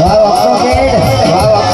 વાહ વાહ વાહ